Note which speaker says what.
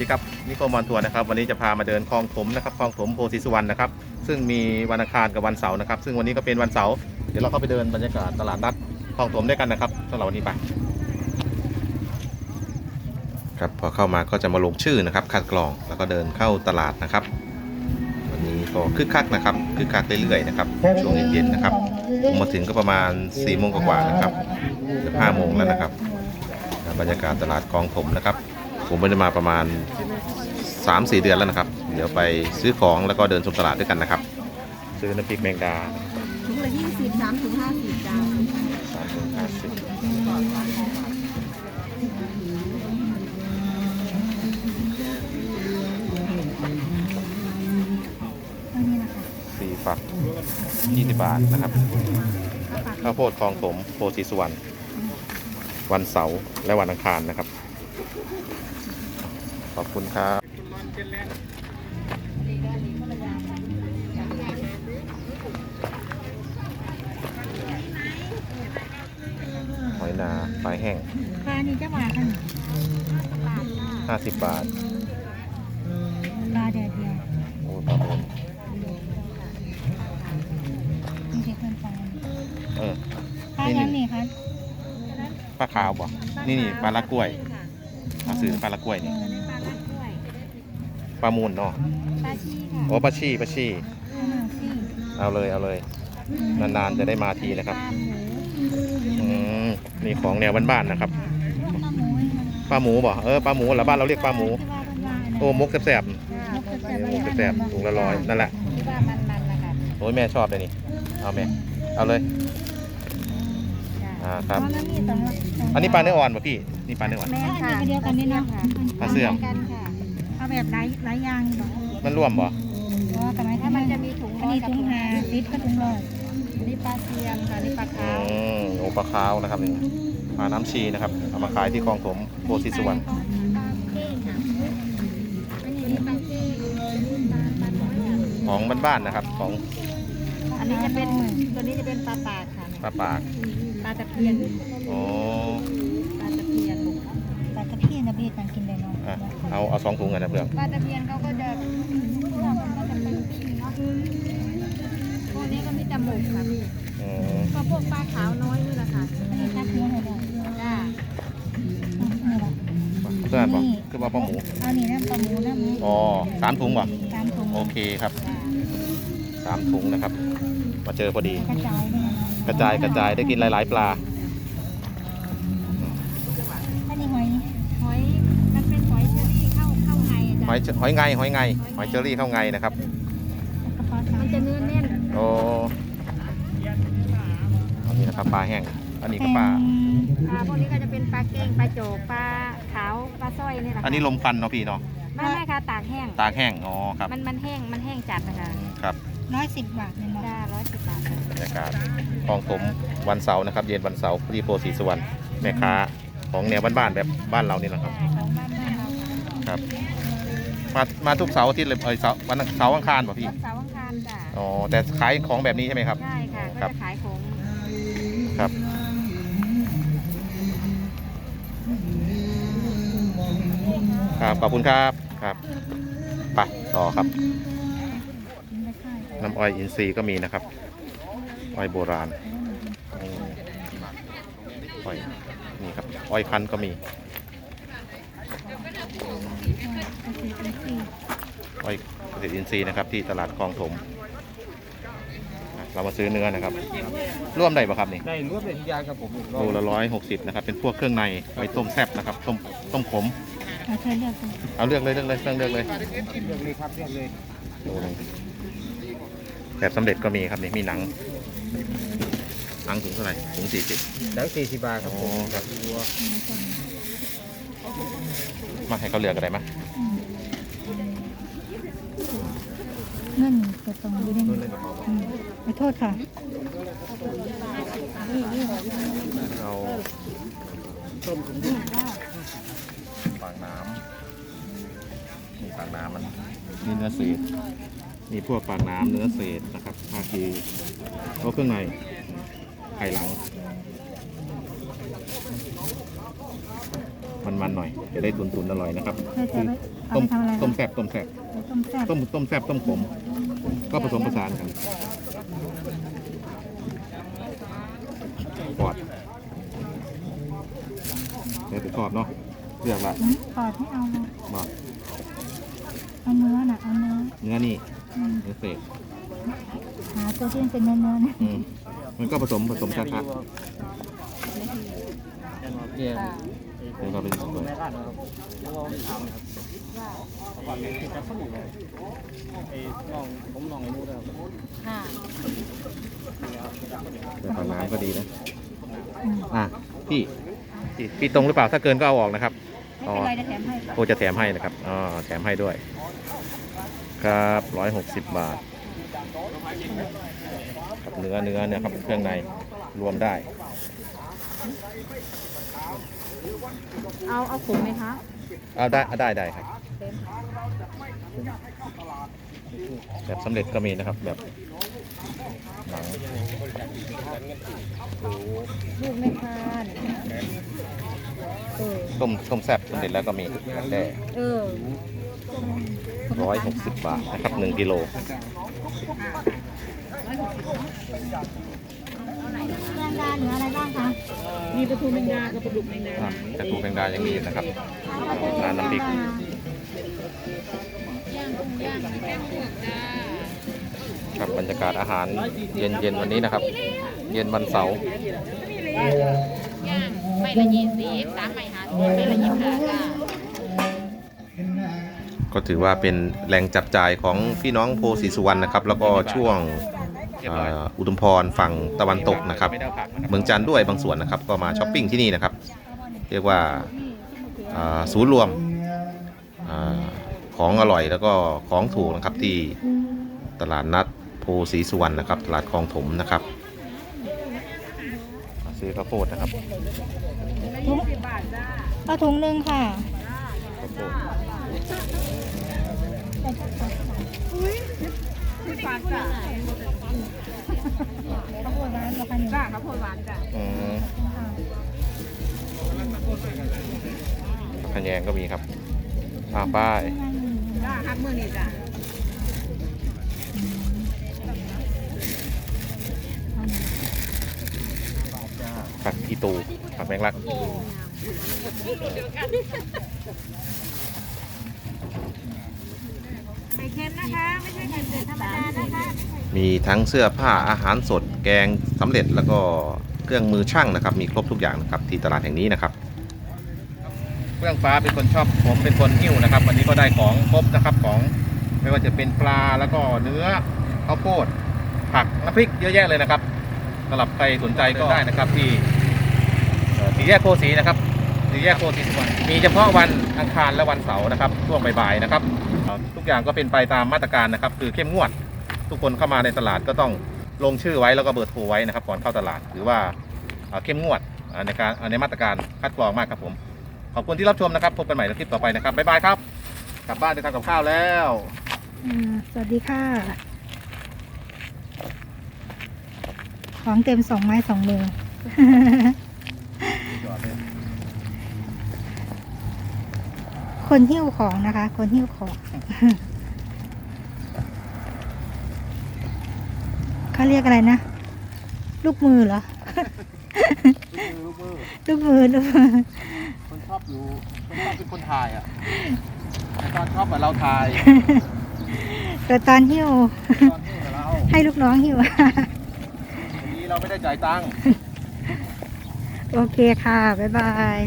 Speaker 1: สวัสดีครับนิโคมอนทัวร์นะครับวันนี้จะพามาเดินคลองถมนะครับคลองถมโพธิสุวรรณนะครับซึ่งมีวันอังคารกับวันเสาร์นะครับ ซึ่งวันนี้ก็เป็นวันเสาร์เดี๋ยวเราเข้าไปเดินบรรยากาศตลาดนัดคลองถมด้วยกันนะครับสำหรับวันนี้ไปครับพอเข้ามาก็จะมาลงชื่อนะครับคัดกรองแล้วก็เดินเข้าตลาดนะครับ วันนี้ก็คึกคักนะครับคึกคักเรื่อยๆนะครับช่วงเย็นๆนะครับผมมาถึงก็ประมาณ4ี่โมงกว่าๆนะครับจะห้าโมงแล้วนะครับบรรยากาศตลาดคลองถมนะครับ ผมไม่ได้มาประมาณ 3-4 เดือนแล้วนะครับ เดี๋ยวไปซื้อของแล้วก็เดินชมตลาดด้วยกันนะครับ ซื้อน้ำพริกแมงดา
Speaker 2: ถุงละยี่สิบสามถึงห้าสิบจ้า
Speaker 1: สามถึงห้าสิบสี่ฝักยี่สิบบาทนะครับข้าวโพดคลองถมโพธิสุวรรณวันเสาร์และวันอังคารนะครับ ขอบคุณครับหอยนาปลายแห้ง
Speaker 2: ปลานี่จะมากัน
Speaker 1: 50บาท
Speaker 2: ปลาแดดเดียว
Speaker 1: โอ้ปลาโมน
Speaker 2: นี่จะเพิ่มปลา
Speaker 1: เออ
Speaker 2: ปลายังนี่คะ
Speaker 1: ปลาขาวบ่นี่นี่ปลาละกล้วย มาซื้อปลาละกล้วยนี่
Speaker 2: ปลาลัดกล้วย
Speaker 1: ปลามูลเนาะ
Speaker 2: ปลาชีค่ะ
Speaker 1: โอ้ปลาชี่ปลาชี่
Speaker 2: อ่าซี่
Speaker 1: เอาเลยเอาเลย นานๆจะได้มาทีนะครับ
Speaker 2: ปลาหมู
Speaker 1: อืมนี่ของแนวบ้านๆนะครับ
Speaker 2: ปลาหมู
Speaker 1: ปลาหมูบ่เออปลาหมูเหรอบ้านเราเรียกปลาหมูโอ้มกแซ่บ
Speaker 2: มก
Speaker 1: ๆ
Speaker 2: แซ่บ
Speaker 1: มกแซ่บๆถุงละร้อยนั่นแหละ
Speaker 2: ที่ว่ามันๆนะคะ
Speaker 1: โอ้ยแม่ชอบเลยนี่เอาแม่เอาเลย อ่าครับอันนี้ปลาเนื้ออ่อนป่ะพี่ นี่ปลาเนื้ออ่อน
Speaker 2: แม่ค่ะเดียวกันนี่เนาะ
Speaker 1: ปลาเสื่อม
Speaker 2: กันค่ะเอาแบบหลายหลายอย่างเนาะ
Speaker 1: มันร่วมบ่
Speaker 2: อ๋อแต่ไม่ถ้ามันจะมีถุงอันนี้ถุงหาซิปก็ถุงร้อยอันนี้ปลาเทียมค่ะอันนี้ปลา
Speaker 1: อื
Speaker 2: ขาว
Speaker 1: มโอ้ปลาขาวนะครับนี่ปลาน้ำชีนะครับ เอามาขายที่คลองถมโพธิสุวรรณ
Speaker 2: ปลาเก้งค่ะอันนี้ปลาเก้งปลาปลาน้อยอะ
Speaker 1: ของบ้านๆนะครับ ของ
Speaker 2: อันนี้จะเป็นตัวนี้จะเป็นปลาปากค่ะ
Speaker 1: ปลาปาก
Speaker 2: ปลาตะเพียน
Speaker 1: โอ้
Speaker 2: ปลาตะเพียนปลาตะเพียนนะพี่การกินเลยเนาะ
Speaker 1: อะเอาเอาสองถุงกันนะเพื่อน
Speaker 2: ปลาตะเพียนเขาก็จะมันจะเป็นปิ้งเนาะพวกนี้ก็มีจมูกค่ะพี่
Speaker 1: อืม
Speaker 2: ก็พวกปลาขาวน้อยนี่แหละค่ะอันนี้ตักเนื้อให้ได้จ้า
Speaker 1: เพื่อนบอกคือว่าปลาหมู
Speaker 2: เอานี่นะปลาหมูนะหมู
Speaker 1: อ๋อสามถุงบ่
Speaker 2: ตามถุง
Speaker 1: โอเคครับสามถุงนะครับ มาเจอพอดี
Speaker 2: กระจายเลยนะ
Speaker 1: ก ระจายกระจายได้กินหลาย ๆ ปลา
Speaker 2: อันนี้หอยหอยมันเป็นหอยเชอรี่เข้าเข้าไงอะ
Speaker 1: ห
Speaker 2: จ้ะ
Speaker 1: อยหอยไงหอยไงหอยเจอรี่เข้าไงนะครับ
Speaker 2: มันจะเนื้อแน่น
Speaker 1: โอ้อันนี้นะครับปลาแห้งอันนี้ก็ปลา
Speaker 2: ปลาพวกนี้ก็จะเป็นปลาเก้งปลาโจกปลาขาวปลาสร้อยนี่แหละค่ะ
Speaker 1: อันนี้ลมควันเนาะพี่เนาะ
Speaker 2: ไม่ไม่ค่ะตากแห้ง
Speaker 1: ตากแห้งอ๋อครับ
Speaker 2: มันมันแห้งมันแห้งจัดนะคะ
Speaker 1: ครับ
Speaker 2: ร้อยสิบบาทเนี่ยจ้าร้อยสิบบาทค่ะ
Speaker 1: บ รรยากาศคลองถมวันเสาร์นะครับ เย็นวันเสาร์ที่โพธิ์ศรีสุวรรณแม่ค้าของแนวบ้านๆแบบบ้านเรานี่แหละครับ
Speaker 2: ของบ้านบ้านเราค่ะ
Speaker 1: ครับ มามาทุกเสาร์อาทิตย์เลยเอยเสาร์วันเสาร์อังคารป่ะพี่
Speaker 2: วันเสาร์อังคารจ้ะ
Speaker 1: อ๋อแต่ขายของแบบนี้ใช่ไหมครับ
Speaker 2: ใช่ค่ะ
Speaker 1: ครั
Speaker 2: ก็
Speaker 1: บ
Speaker 2: จะขายของ
Speaker 1: ครับครับขอบคุณครับครับไปต่อครับ น้ำอ้อยอินทรีย์ก็มีนะครับ อ้อยโบราณนี่อ้อยนี่ครับอ้อยคั้นก็มีอ้อยเกษตรอินทรีย์นะครับ ที่ตลาดคลองถมอะเรามาซื้อเนื้อนะครับ ร่วมได้ปะครับนี่
Speaker 3: ได้รวบเลยทุกอย่างครับผม
Speaker 1: โลละร้อยหกสิบนะครับ เป็นพวกเครื่องในไว้ต้มแซ่บนะครับ ต้มต้มขม
Speaker 2: เอาเธอเลือกดู
Speaker 1: เอาเลือกเลยเลือกเลยเครื่องเลือกเลย
Speaker 3: เลือกเลยครับเลือกเลย
Speaker 1: โลหนึงแบบสำเร็จก็มีครับนี่มีหนัง หนังถุงเท่าไหร่ถุงสี่สิบ
Speaker 3: หนังสี่สิบบาทครับผม
Speaker 1: อ๋อครับ
Speaker 3: ตัว
Speaker 1: มาให้เขาเลือกอะไรไหม
Speaker 2: เงินจะตรงอยู่ในนี้อืมขอโทษค่ะ
Speaker 1: เอาปากน้ำมีปากน้ำมันนี่เนื้อเศษมีพวกปากน้ำเนื้อเศษนะครับภาคี เอาเครื่องในไข่หลังมามันๆหน่อย จะได้ตุนๆอร่อยนะครับ
Speaker 2: เพื่อจะไปเอา
Speaker 1: ต้ม
Speaker 2: ไปทำอะไร
Speaker 1: ต้ม
Speaker 2: คะ
Speaker 1: แซ่บต้มแซ่บ
Speaker 2: ต้มแซ่บ
Speaker 1: ต้มต้มแซ่บต้มขมก็ผสมผสานกันปอดเดี๋ยวไปทอดเนาะเลือกละ
Speaker 2: อืมปอดไม่เอาเลย
Speaker 1: มา
Speaker 2: เอาเนื้อน่ะเอาเนื้อ
Speaker 1: เนื้อนี่
Speaker 2: อืม
Speaker 1: เนื้อเศษ
Speaker 2: หาตัวที่มันเป็นเนื้อเนื้อๆนะ
Speaker 1: อืมมันก็ผสมผสมช้า
Speaker 3: เนี่ย
Speaker 1: ๆเดี๋ยวก็เป็นสวย
Speaker 3: แม่ร้านนะครับแล้วก็ถามนะครับก่อนนี้ที่จะเข้าอยู่เลยไอ้น้องผมน้องไอ้นู้นนะครับ
Speaker 2: ค่ะ
Speaker 1: แต่ปลาน้ำก็ดีนะ
Speaker 2: อืม
Speaker 1: อะพี่พี่พี่ตรงหรือเปล่าถ้าเกินก็เอาออกนะครับ
Speaker 2: ไม่เป็นไรจะแถมให้
Speaker 1: โอจะแถมให้นะครับอ๋อแถมให้ด้วย ครับร้อยหกสิบบาทกับ เนื้อเนื้อเนี่ยครับเครื่องในรวมได้
Speaker 2: เอาเอาขุมไหมคะ
Speaker 1: เอาได้เอาได้ได้ครับ แบบสำเร็จก็มีนะครับแบบหนัง
Speaker 2: ลูกไม่ทานเออ
Speaker 1: ต้มต้มแซ่บสำเร็จแล้วก็มีได้
Speaker 2: เออ
Speaker 1: ร้อยหกสิบบาทนะครับหนึ่งกิโล
Speaker 2: แมงดาเหลืออะไรบ้างคะ
Speaker 4: มีปลาทูแมงดากับปลาดุกแมงดา
Speaker 1: อะกระทูแมงดายังมีอยู่นะครับ ร้านน้ำพริก
Speaker 4: ย่างกุ้งย่างแป้งพวกจ้า
Speaker 1: ครับบรรยากาศอาหารเย็นเย็นๆวันนี้นะครับ เย็นวันเสาร์
Speaker 4: ย่างไม่ละยี่สิบสามไม่หาสิบไม่ละยี่สิบห้าจ้า
Speaker 1: ก็ถือว่าเป็นแหล่งจับจ่ายของพี่น้องโพสีสุวรรณนะครับ แล้วก็ช่วงเอ่ออุดมพรฝั่งตะวันตกนะครับ เมืองจันทร์ด้วยบางส่วนนะครับ ก็มาช้อปปิ้งที่นี่นะครับ เรียกว่าอ่าศูนย์รวมอาของอร่อยแล้วก็ของถูกนะครับที่ตลาดนัดโพสีสุวรรณนะครับ ตลาดคลองถมนะครับมาซื้อข้าวโพดนะครับ
Speaker 2: ถุงเอาถุงหนึ่งค่ะ
Speaker 1: ข้าวโพด
Speaker 4: ฝากจ้า
Speaker 2: ข้าวโพดร้านราคาหนึ่ง
Speaker 4: จ้าข้าวโพดหวานจ้า
Speaker 1: อืมขะแยงก็มีครับอ่าป้าย
Speaker 4: จ้าฮักมือนี่จ้า
Speaker 1: ผักอีตูผักแมงลัก
Speaker 4: ไข่เค็มนะคะ ไม่ใช่ไข่เค็มธรรมดานะคะ
Speaker 1: มีทั้งเสื้อผ้าอาหารสดแกงสำเร็จแล้วก็เครื่องมือช่างนะครับ มีครบทุกอย่างนะครับที่ตลาดแห่งนี้นะครับเฟื่องฟ้าเป็นคนชอบผมเป็นคนหิ้วนะครับวันนี้ก็ได้ของครบนะครับของไม่ว่าจะเป็นปลาแล้วก็เนื้อข้าวโพดผักน้ำพริกเยอะแยะเลยนะครับสำหรับใครสนใจก็ได้นะครับที่เอ่อสี่แยกโพสีนะครับสี่แยกโพสีสุวรรณมีเฉพาะวันอังคารและวันเสาร์นะครับช่วงบ่ายๆนะครับเอ่อ ทุกอย่างก็เป็นไปตามมาตรการนะครับ คือเข้มงวด ทุกคนเข้ามาในตลาดก็ต้องลงชื่อไว้แล้วก็เบอร์โทรไว้นะครับก่อนเข้าตลาดหรือว่าเข้มงวดในการในมาตรการคัดกรองมากครับผม ขอบคุณที่รับชมนะครับพบกันใหม่ในคลิปต่อไปนะครับบ๊ายบายครับ กลับบ้านไปทำกับข้าวแล้ว
Speaker 2: อ่าสวัสดีค่ะ ของเต็มสองไม้สองมือ คนหิ้วของนะคะ คนหิ้วของเขาเรียกอะไรนะ ลูกมือเหรอ
Speaker 3: ลูกมือ
Speaker 2: ลูกมือลูกมือ
Speaker 3: คนชอบอยู่คนชอบเป็นคนถ่ายอะแต่ตอนชอบกับเราถ่าย
Speaker 2: แต่ตอนหิ้ว
Speaker 3: ตอนที่กับเรา
Speaker 2: ให้ลูกน้องหิ้ว
Speaker 3: วันนี้เราไม่ได้จ่ายตังค์
Speaker 2: โอเคค่ะ บ๊ายบาย